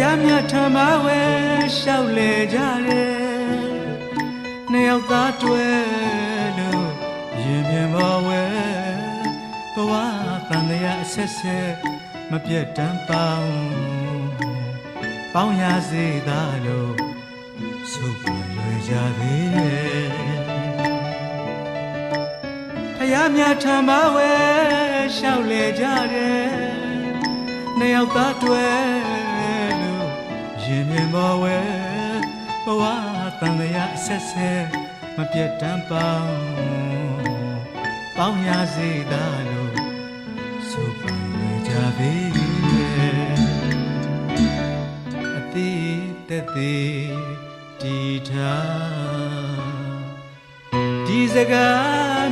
ရားမြတ်ထမဝဲလျှောက်လေကြတယ်နှစ်ယောက်သားတွဲလို့ရင်မြင်ပေါ်ဝဲဘဝတန်တရားအဆက်ဆက်မပြတ်တမ်းပေါင်းပေါင်းရစေသာလို့ဆုပ်ပွေလွယ်ကြသေးတယ်ဖယားမြတ်ထမဝဲလျှောက်လေကြတယ်နှစ်ယောက်သားတွဲလို့ ရင်မြင်ပေါ်ဝဲဘဝတန်တရားအဆက်ဆက်မပြတ်တမ်းပေါင်းပေါင်းရစေသာလို့ဆုပ်ပွေလွယ်ကြသေးတယ်အတိတက်သေးတီထားဒီစကား